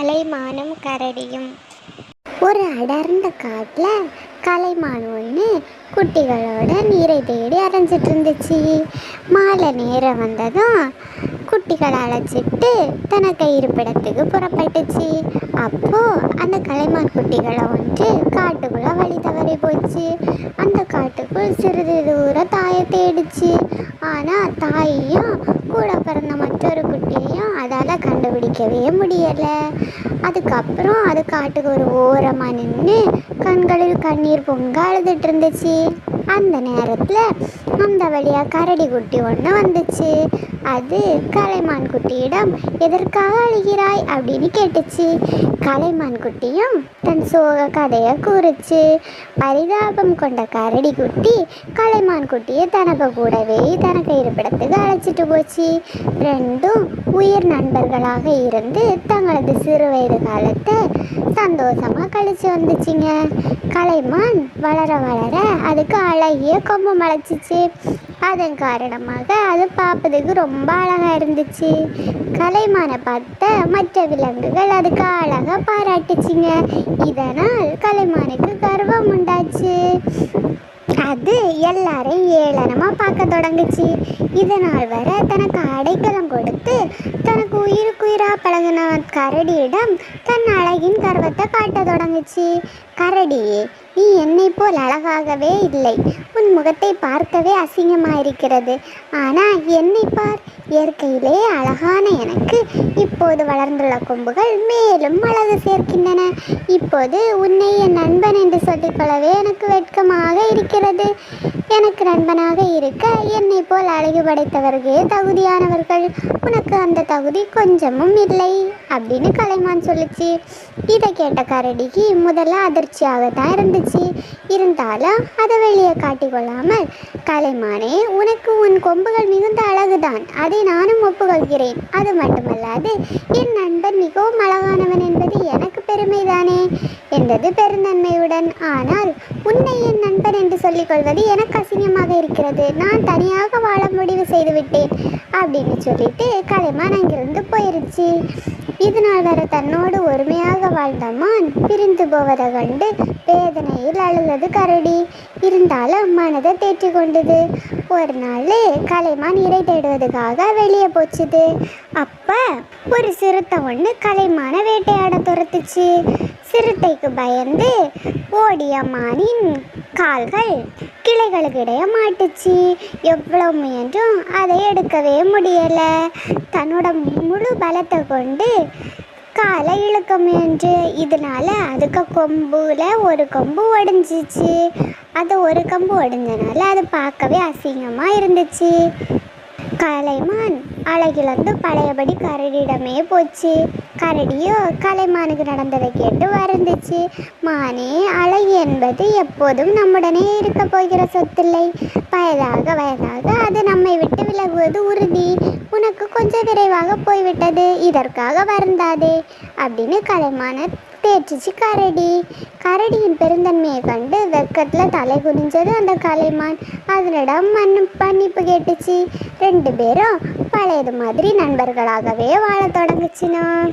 கலைமானும் கரடியும். ஒரு அடர்ந்த காட்டில் கலைமான் ஒன்று குட்டிகளோட நீரை தேடி அரைஞ்சிட்டு இருந்துச்சு மாலை நேரம் வந்ததும் குட்டிகளை அழைச்சிட்டு தனக்கு இருப்பிடத்துக்கு புறப்பட்டுச்சு. அப்போது அந்த கலைமான் குட்டிகளை ஒன்று காட்டுக்குள்ளே வழி தவறி போச்சு. அந்த காட்டுக்குள் சிறிது தூரம் தாயை தேடிச்சு. ஆனால் தாயையும் குட்டியையும் கண்டுபிடிக்கவே முடியலை. அதுக்கப்புறம் அது காட்டுக்கு ஒரு ஓரமாக நின்று கண்களில் கண்ணீர் பொங்க அழுதுட்டு இருந்துச்சு. அந்த நேரத்தில் அந்த வழியாக கரடி குட்டி ஒன்று வந்துச்சு. அது கலைமான் குட்டியிடம் எதற்காக அழுகிறாய்? அப்படின்னு கேட்டுச்சு. கலைமான் குட்டியும் தன் சோக கதையை கூறுச்சு. பரிதாபம் கொண்ட கரடி குட்டி கலைமான் குட்டியை தனக்கு கூடவே தனக்கு இருப்பிடத்துக்கு அழைச்சிட்டு போச்சு. ரெண்டும் உயிர் நண்பர்களாக இருந்து தங்களது சிறு வயது காலத்தை சந்தோஷமாக கழிச்சு வந்துச்சுங்க. கலைமான் வளர வளர அதுக்கு அழகிய கொம்பு முளைச்சிச்சு. அதன் காரணமாக அது பார்ப்பதுக்கு ரொம்ப அழகாக இருந்துச்சு. கலைமானை பார்த்த மற்ற விலங்குகள் அதுக்கு அழகாக பாராட்டுச்சிங்க. இதனால் கலைமானுக்கு கர்வம் உண்டாச்சு. அது எல்லாரையும் ஏளனமாக பார்க்க தொடங்குச்சு. இதனால் வர தனக்கு அடைக்கலம் கொடுத்து தனக்கு உயிருக்குயிராக பழகின கரடியிடம் தன் அழகின் கர்வத்தை காட்ட தொடங்குச்சு. கரடியே நீ என்னை போல் அழகாகவே இல்லை. உன் முகத்தை பார்க்கவே அசிங்கமாயிருக்கிறது. ஆனால் என்னை பார் இயற்கையிலே அழகான எனக்கு இப்போது வளர்ந்துள்ள கொம்புகள் மேலும் அழகு சேர்க்கின்றன. இப்போது உன்னை என் நண்பன் என்று சொல்லிக்கொள்ளவே எனக்கு வெட்கமாக இருக்கிறது. எனக்கு நண்பனாக இருக்க என்னை போல் அழகு படைத்தவர்களே தகுதியானவர்கள். உனக்கு அந்த தகுதி கொஞ்சமும் இல்லை அப்படின்னு கலைமான் சொல்லுச்சு. இதை கேட்ட கரடிக்கு முதல்ல அதிர்ச்சியாகத்தான் இருந்துச்சு. இருந்தாலும் அதை வெளியே காட்டிக்கொள்ளாமல் கலைமானே உனக்கு உன் கொம்புகள் மிகுந்த அழகுதான். அதை நானும் ஒப்புக்கொள்கிறேன். அது மட்டுமல்லாது என் நண்பன் மிகவும் அழகானவன் என்பது எனக்கு பெருமைதானே? என்றது பெருந்தன்மையுடன். ஆனால் உன்னை என் என்று சொல்லிக் கொள்வது எனக்கு அசிங்கமாக இருக்கிறது. நான் தனியாக வாழ முடிவு செய்து விட்டேன் அப்படின்னு சொல்லிட்டு கலைமான் அங்கிருந்து போயிருச்சு. இதனால் வர தன்னோடு ஒருமையாக வாழ்ந்த மான் பிரிந்து போவதை கண்டு வேதனையில் அழுதது கரடி. இருந்தாலும் மனதை தேற்றி கொண்டது. ஒரு நாள் கலைமான் இறை தேடுவதுக்காக வெளியே போச்சுது. அப்ப ஒரு சிறுத்தை ஒன்று கலைமான வேட்டையாட துரத்துச்சு. சிறுத்தைக்கு பயந்து ஓடிய மானின் கால்கள் கிளைகளுக்கிடையே மாட்டுச்சு. எவ்வளோ முயன்றும் அதை எடுக்கவே முடியலை. தன்னோட முழு பலத்தை கொண்டு காலை இழுக்க முயன்று. இதனால அதுக்கு கொம்புல ஒரு கொம்பு ஒடிஞ்சிச்சு. அது ஒரு கொம்பு ஒடிஞ்சனால அது பார்க்கவே அசிங்கமாக இருந்துச்சு. கலைமான் அழகிழந்து பழையபடி கரடியிடமே போச்சு. கரடியோ கலைமானுக்கு நடந்ததை கேட்டு வருந்துச்சு. மானே அழகு என்பது எப்போதும் நம்முடனே இருக்க போகிற சொத்தில்லை. வயதாக வயதாக அது நம்மை விட்டு விலகுவது உறுதி. உனக்கு கொஞ்சம் விரைவாக போய்விட்டது. இதற்காக வருந்தாதே அப்படின்னு கலைமான தேற்றுச்சு கரடி. கரடியின் பெருந்தன்மையை கண்டு வெக்கத்தில் தலை குனிஞ்சது அந்த கலைமான். அதனிடம் மண் மன்னிப்பு கேட்டுச்சு. ரெண்டு பேரும் பழையது மாதிரி நண்பர்களாகவே வாழ தொடங்குச்சுனா.